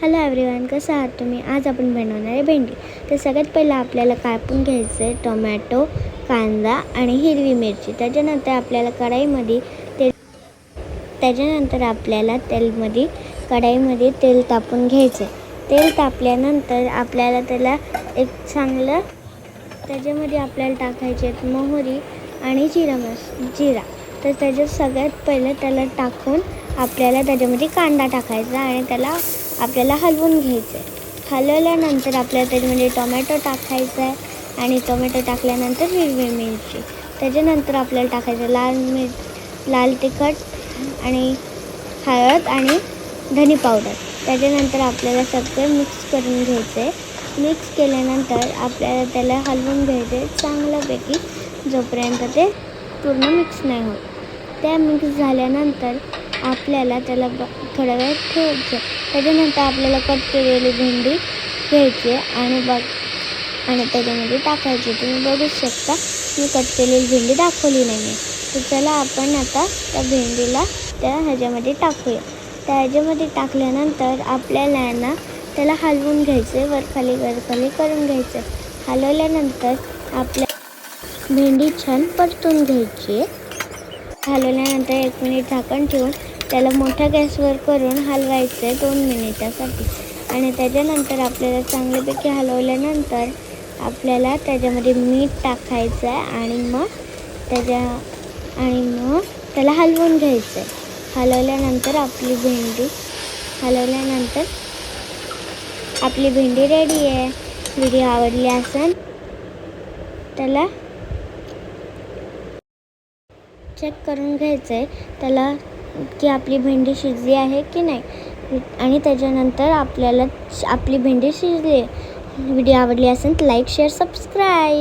Hello everyone कसं आहात तुम्ही? आज आपण बनवणार आहे भेंडी. तर सगळ्यात पहिलं आपल्याला कापून घ्यायचं आहे टोमॅटो कांदा आणि हिरवी मिरची. त्याच्यानंतर आपल्याला कढाईमध्ये तेल त्याच्यानंतर आपल्याला तेलमध्ये कढाईमध्ये तेल तापून घ्यायचं आहे. तेल तापल्यानंतर आपल्याला त्याला एक चांगलं त्याच्यामध्ये आपल्याला टाकायचे आहेत मोहरी आणि जिरा मस जिरा. तर त्याच्यात सगळ्यात पहिलं त्याला टाकून आपल्याला त्याच्यामध्ये कांदा टाकायचा आणि त्याला आपल्याला हलवून घ्यायचं आहे. हलवल्यानंतर आपल्याला त्याच्यामध्ये टोमॅटो टाकायचा आहे आणि टोमॅटो टाकल्यानंतर हिरवी मिरची. त्याच्यानंतर आपल्याला टाकायचं लाल मिर लाल तिखट आणि हळद आणि धनी पावडर. त्याच्यानंतर आपल्याला सगळं मिक्स करून घ्यायचं आहे. मिक्स केल्यानंतर आपल्याला त्याला हलवून घ्यायचं आहे. चांगल्यापैकी जोपर्यंत ते पूर्ण मिक्स नाही होत. त्या मिक्स झाल्यानंतर आपल्याला त्याला ब थोडा वेळ ठेवायचं त्याच्यानंतर आपल्याला कट केलेली भेंडी घ्यायची आणि बघ आणि त्याच्यामध्ये टाकायची. तुम्ही बघू शकता मी कट केलेली भेंडी दाखवली नाही आहे तर चला आपण आता त्या भेंडीला त्या ह्याच्यामध्ये टाकूया. त्या ह्याच्यामध्ये टाकल्यानंतर आपल्याला ना त्याला हलवून घ्यायचं वरखाली वरखाली करून घ्यायचं आहे हलवल्यानंतर आपल्या भेंडी छान परतून घ्यायची आहे हलवल्यानंतर एक मिनिट झाकण ठेवून त्याला मोठ्या गॅसवर करून हलवायचं आहे दोन मिनिटासाठी. आणि त्याच्यानंतर आपल्याला चांगल्यापैकी हलवल्यानंतर आपल्याला त्याच्यामध्ये मीठ टाकायचं आहे आणि मग त्याच्या आणि मग त्याला हलवून घ्यायचं आहे. हलवल्यानंतर आपली भेंडी हलवल्यानंतर आपली भेंडी रेडी आहे. व्हिडिओ आवडली असेल त्याला चेक करून घ्यायचं आहे त्याला की आपली भेंडी शिजली आहे की नाही. आणि त्याच्यानंतर आपल्याला आपली भेंडी शिजली आहे. व्हिडिओ आवडली असेल तर लाईक शेअर सबस्क्राईब.